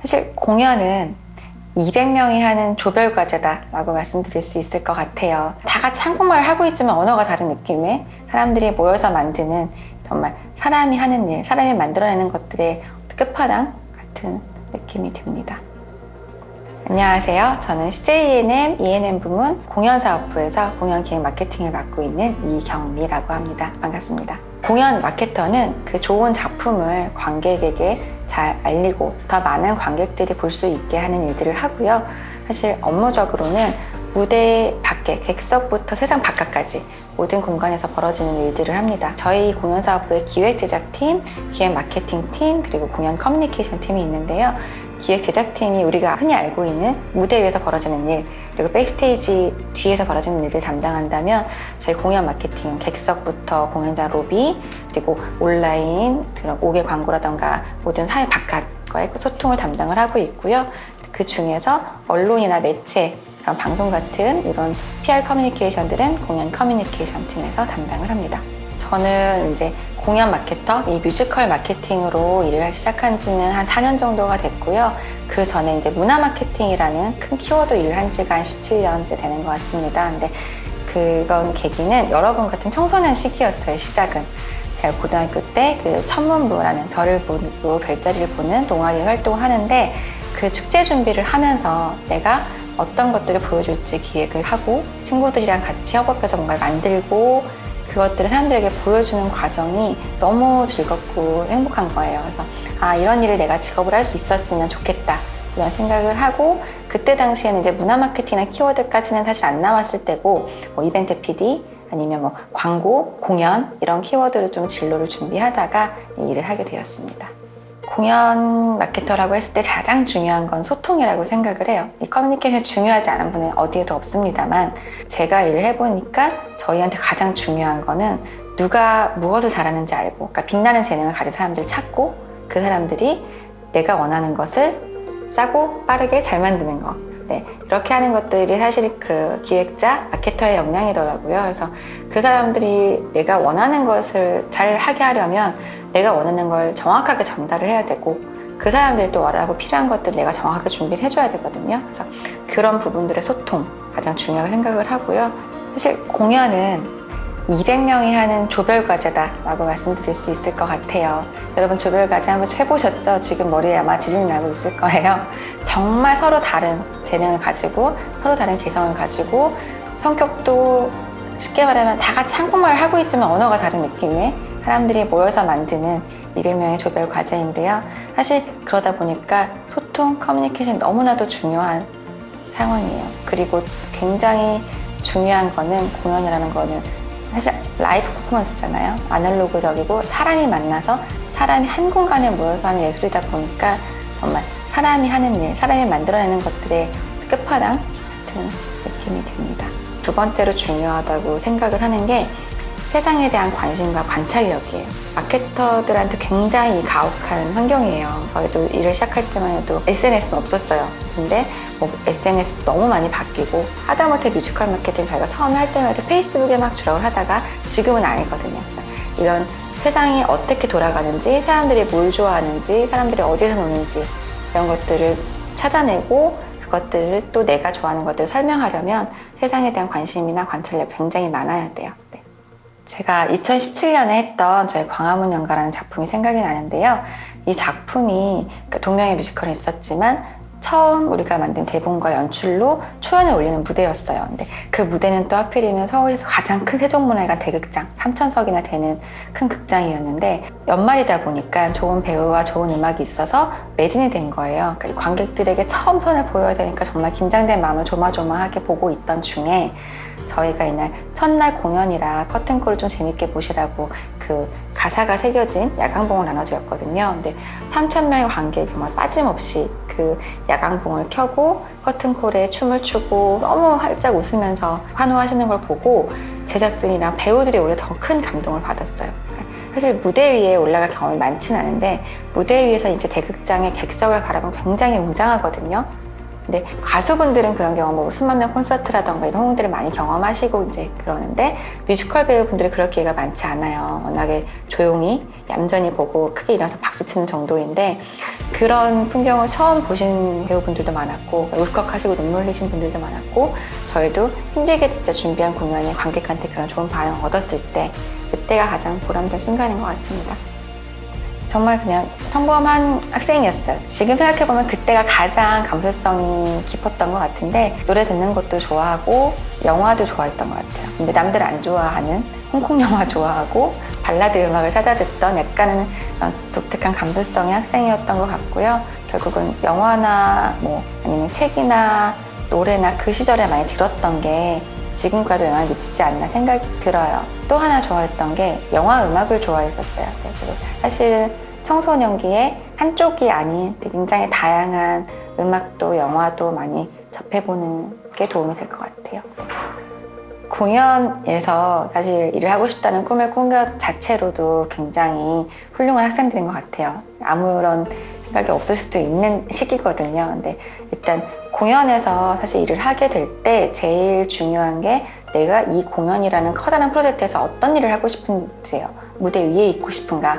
사실 공연은 200명이 하는 조별 과제다라고 말씀드릴 수 있을 것 같아요. 다 같이 한국말을 하고 있지만 언어가 다른 느낌의 사람들이 모여서 만드는 정말 사람이 하는 일, 사람이 만들어내는 것들의 끝판왕 같은 느낌이 듭니다. 안녕하세요. 저는 CJENM, ENM 부문 공연사업부에서 공연기획 마케팅을 맡고 있는 이경미라고 합니다. 반갑습니다. 공연 마케터는 그 좋은 작품을 관객에게 잘 알리고 더 많은 관객들이 볼 수 있게 하는 일들을 하고요. 사실 업무적으로는 무대 밖에 객석부터 세상 바깥까지 모든 공간에서 벌어지는 일들을 합니다. 저희 공연 사업부의 기획 제작팀, 기획 마케팅 팀, 그리고 공연 커뮤니케이션 팀이 있는데요. 기획 제작팀이 우리가 흔히 알고 있는 무대 위에서 벌어지는 일, 그리고 백스테이지 뒤에서 벌어지는 일들 담당한다면 저희 공연 마케팅은 객석부터 공연장 로비, 그리고 온라인, 그런 5개 광고라던가 모든 사회 바깥과의 그 소통을 담당을 하고 있고요. 그 중에서 언론이나 매체, 그런 방송 같은 이런 PR 커뮤니케이션들은 공연 커뮤니케이션 팀에서 담당을 합니다. 저는 이제 공연 마케터, 이 뮤지컬 마케팅으로 일을 시작한 지는 한 4년 정도가 됐고요. 그 전에 이제 문화 마케팅이라는 큰 키워드 일을 한 지가 한 17년째 되는 것 같습니다. 근데 그런 계기는 여러분 같은 청소년 시기였어요, 시작은. 제가 고등학교 때 그 천문부라는 별을 보고 별자리를 보는 동아리 활동을 하는데 그 축제 준비를 하면서 내가 어떤 것들을 보여줄지 기획을 하고 친구들이랑 같이 협업해서 뭔가를 만들고 그것들을 사람들에게 보여주는 과정이 너무 즐겁고 행복한 거예요. 그래서 아 이런 일을 내가 직업을 할 수 있었으면 좋겠다 이런 생각을 하고 그때 당시에는 이제 문화 마케팅이나 키워드까지는 사실 안 나왔을 때고 뭐 이벤트 PD 아니면 뭐 광고, 공연 이런 키워드를 좀 진로를 준비하다가 이 일을 하게 되었습니다. 공연 마케터라고 했을 때 가장 중요한 건 소통이라고 생각을 해요. 이 커뮤니케이션 중요하지 않은 분은 어디에도 없습니다만 제가 일을 해보니까 저희한테 가장 중요한 거는 누가 무엇을 잘하는지 알고 그러니까 빛나는 재능을 가진 사람들을 찾고 그 사람들이 내가 원하는 것을 싸고 빠르게 잘 만드는 거. 네, 이렇게 하는 것들이 사실 그 기획자, 마케터의 역량이더라고요. 그래서 그 사람들이 내가 원하는 것을 잘 하게 하려면 내가 원하는 걸 정확하게 전달을 해야 되고 그 사람들이 또 원하고 필요한 것들 내가 정확하게 준비를 해줘야 되거든요. 그래서 그런 부분들의 소통 가장 중요하게 생각을 하고요. 사실 공연은 200명이 하는 조별 과제다라고 말씀드릴 수 있을 것 같아요. 여러분 조별 과제 한번 해보셨죠? 지금 머리에 아마 지진이 나고 있을 거예요. 정말 서로 다른 재능을 가지고 서로 다른 개성을 가지고 성격도 쉽게 말하면 다 같이 한국말을 하고 있지만 언어가 다른 느낌의 사람들이 모여서 만드는 200명의 조별 과제인데요. 사실 그러다 보니까 소통, 커뮤니케이션 너무나도 중요한 상황이에요. 그리고 굉장히 중요한 거는 공연이라는 거는 사실 라이브 퍼포먼스잖아요. 아날로그적이고 사람이 만나서 사람이 한 공간에 모여서 하는 예술이다 보니까 정말 사람이 하는 일, 사람이 만들어내는 것들의 끝판왕 같은 느낌이 듭니다. 두 번째로 중요하다고 생각을 하는 게 세상에 대한 관심과 관찰력이에요. 마케터들한테 굉장히 가혹한 환경이에요. 저희도 일을 시작할 때만 해도 SNS는 없었어요. 근데 뭐 SNS 너무 많이 바뀌고 하다못해 뮤지컬 마케팅 저희가 처음에 할 때만 해도 페이스북에 막 주력을 하다가 지금은 아니거든요. 이런 세상이 어떻게 돌아가는지, 사람들이 뭘 좋아하는지, 사람들이 어디서 노는지 이런 것들을 찾아내고 그것들을 또 내가 좋아하는 것들을 설명하려면 세상에 대한 관심이나 관찰력 굉장히 많아야 돼요. 네. 제가 2017년에 했던 저희 광화문 연가라는 작품이 생각이 나는데요. 이 작품이 그러니까 동명의 뮤지컬은 있었지만 처음 우리가 만든 대본과 연출로 초연을 올리는 무대였어요. 근데 그 무대는 또 하필이면 서울에서 가장 큰 세종문화회관 대극장, 3천석이나 되는 큰 극장이었는데 연말이다 보니까 좋은 배우와 좋은 음악이 있어서 매진이 된 거예요. 그러니까 관객들에게 처음 선을 보여야 되니까 정말 긴장된 마음을 조마조마하게 보고 있던 중에 저희가 이날 첫날 공연이라 커튼콜을 좀 재밌게 보시라고 그 가사가 새겨진 야광봉을 나눠드렸거든요. 근데 3천 명의 관객이 정말 빠짐없이 그 야광봉을 켜고 커튼콜에 춤을 추고 너무 활짝 웃으면서 환호하시는 걸 보고 제작진이랑 배우들이 오히려 더 큰 감동을 받았어요. 사실 무대 위에 올라갈 경험이 많지는 않은데 무대 위에서 이제 대극장의 객석을 바라보면 굉장히 웅장하거든요. 근데 가수분들은 그런 경험, 뭐 수만 명 콘서트라던가 이런 홍들을 많이 경험하시고 이제 그러는데 뮤지컬 배우분들이 그럴 기회가 많지 않아요. 워낙에 조용히 얌전히 보고 크게 일어나서 박수 치는 정도인데 그런 풍경을 처음 보신 배우분들도 많았고 울컥하시고 눈물 흘리신 분들도 많았고 저희도 힘들게 진짜 준비한 공연에 관객한테 그런 좋은 반응을 얻었을 때 그때가 가장 보람된 순간인 것 같습니다. 정말 그냥 평범한 학생이었어요. 지금 생각해보면 그때가 가장 감수성이 깊었던 것 같은데 노래 듣는 것도 좋아하고 영화도 좋아했던 것 같아요. 근데 남들 안 좋아하는 홍콩 영화 좋아하고 발라드 음악을 찾아 듣던 그런 독특한 감수성의 학생이었던 것 같고요. 결국은 영화나 뭐 아니면 책이나 노래나 그 시절에 많이 들었던 게 지금까지 영향을 미치지 않나 생각이 들어요. 또 하나 좋아했던 게 영화 음악을 좋아했었어요. 네, 그리고 사실은 청소년기에 한쪽이 아닌 굉장히 다양한 음악도 영화도 많이 접해보는 게 도움이 될 것 같아요. 공연에서 사실 일을 하고 싶다는 꿈을 꾼 것 자체로도 굉장히 훌륭한 학생들인 것 같아요. 아무런 생각이 없을 수도 있는 시기거든요. 근데 일단 공연에서 사실 일을 하게 될 때 제일 중요한 게 내가 이 공연이라는 커다란 프로젝트에서 어떤 일을 하고 싶은지요. 무대 위에 있고 싶은가?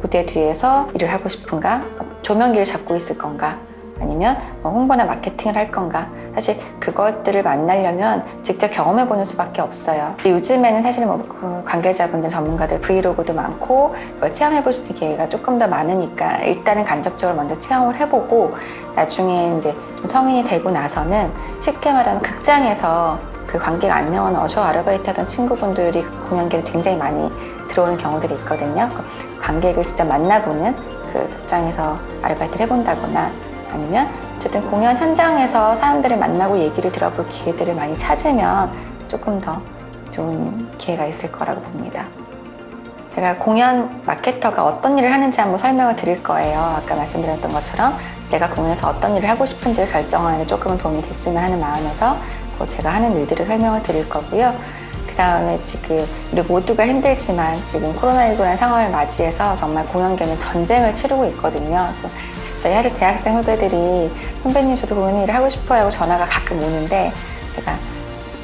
무대 뒤에서 일을 하고 싶은가? 조명기를 잡고 있을 건가? 아니면 뭐 홍보나 마케팅을 할 건가? 사실 그것들을 만나려면 직접 경험해 보는 수밖에 없어요. 요즘에는 사실 뭐그 관계자분들, 전문가들 브이로그도 많고 그걸 체험해 볼 수 있는 기회가 조금 더 많으니까 일단은 간접적으로 먼저 체험을 해보고 나중에 이제 좀 성인이 되고 나서는 쉽게 말하면 극장에서 그 관객 안내원 어셔 아르바이트 하던 친구분들이 그 공연계를 굉장히 많이 들어오는 경우들이 있거든요. 그 관객을 직접 만나보는 그 극장에서 아르바이트를 해본다거나 아니면 어쨌든 공연 현장에서 사람들을 만나고 얘기를 들어볼 기회들을 많이 찾으면 조금 더 좋은 기회가 있을 거라고 봅니다. 제가 공연 마케터가 어떤 일을 하는지 한번 설명을 드릴 거예요. 아까 말씀드렸던 것처럼 내가 공연에서 어떤 일을 하고 싶은지를 결정하는 데 조금은 도움이 됐으면 하는 마음에서 그 제가 하는 일들을 설명을 드릴 거고요. 그 다음에 지금 우리 모두가 힘들지만 지금 코로나19라는 상황을 맞이해서 정말 공연계는 전쟁을 치르고 있거든요. 저희 사실 대학생 후배들이 선배님 저도 공연 일을 하고 싶어요 하고 전화가 가끔 오는데 제가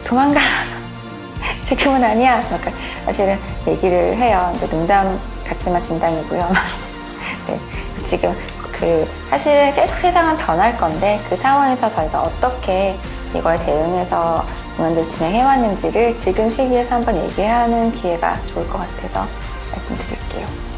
도망가. 지금은 아니야. 그러니까 사실은 얘기를 해요. 농담 같지만 진담이고요. 네, 지금 그 사실 계속 세상은 변할 건데 그 상황에서 저희가 어떻게 이거에 대응해서 공연들 진행해 왔는지를 지금 시기에서 한번 얘기하는 기회가 좋을 것 같아서 말씀드릴게요.